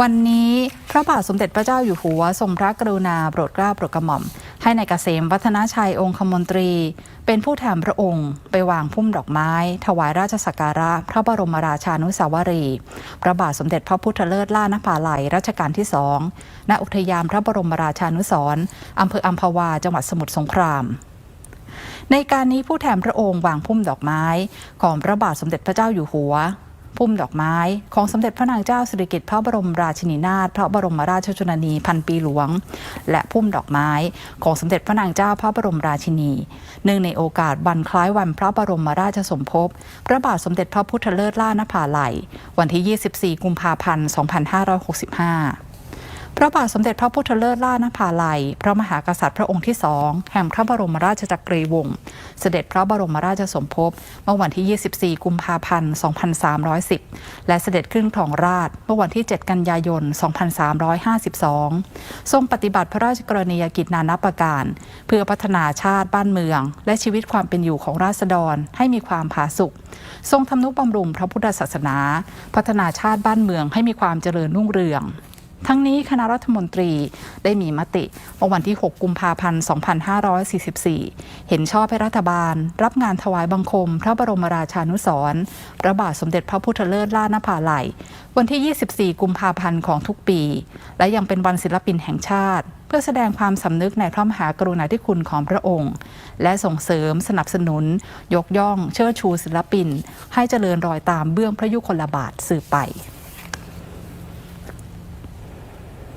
วันนี้พระบาทสมเด็จพระเจ้าอยู่หัวทรงพระกรุณาโปรดเกล้าโปรดกระหม่อม ให้ในายเกษมวัฒนาชัยองคมนตรี เป็นผู้แทนพระองค์ ไปวางพุ่มดอกไม้ ถวายราชสักการะ พระบรมราชานุสาวรี พระบาทสมเด็จพระพุทธเลิศล่านภาลัยรัชกาลที่สองณอุทยานพระบรมราชานุสรณ์อำเภออัมพวาจังหวัดสมุทรสงครามในการนี้ผู้แทนพระองค์วางพุ่มดอกไม้ ของพระบาทสมเด็จพระเจ้าอยู่หัว พุ่มดอกไม้ ของสมเด็จพระนางเจ้าสิริกิติ์พระบรมราชินีนาถพระบรมราชชนนีพันปีหลวง และพุ่มดอกไม้ ของสมเด็จพระนางเจ้าพระบรมราชินีเนื่องในโอกาสวันคล้ายวันพระบรมราชสมภพพระบาทสมเด็จพระพุทธเลิศล่านภาไหลวันที่ 24 กุมภาพันธ์ 2565 พระบาทสมเด็จพระพุทธเลิศล่านภาลัย พระมหากษัตริย์พระองค์ที่สองแห่งพระบรมราชจักรีวงศ์เสด็จพระบรมราชสมภพเมื่อวันที่ 24 กุมภาพันธ์ 2310 และเสด็จขึ้นครองราชเมื่อวันที่ 7 กันยายน 2352 ทรงปฏิบัติพระราชกรณียกิจนานาประการ เพื่อพัฒนาชาติบ้านเมือง และชีวิตความเป็นอยู่ของราษฎรให้มีความผาสุกทรงทำนุบำรุงพระพุทธศาสนา พัฒนาชาติบ้านเมืองให้มีความเจริญรุ่งเรือง ทั้งนี้คณะรัฐมนตรีได้มีมติเมื่อวันที่ 6 กุมภาพันธ์ 2544 เห็นชอบให้รัฐบาล รับงานถวายบังคม พระบรมราชานุสรพระบาทสมเด็จพระพุทธเลิศล่านภาลัย วันที่ 24 กุมภาพันธ์ของทุกปี และยังเป็นวันศิลปินแห่งชาติ เพื่อแสดงความสำนึกในพระมหากรุณาธิคุณของพระองค์ และส่งเสริมสนับสนุน ยกย่อง เชิดชูศิลปิน ให้เจริญรอยตามเบื้องพระยุคลบาทสืบไป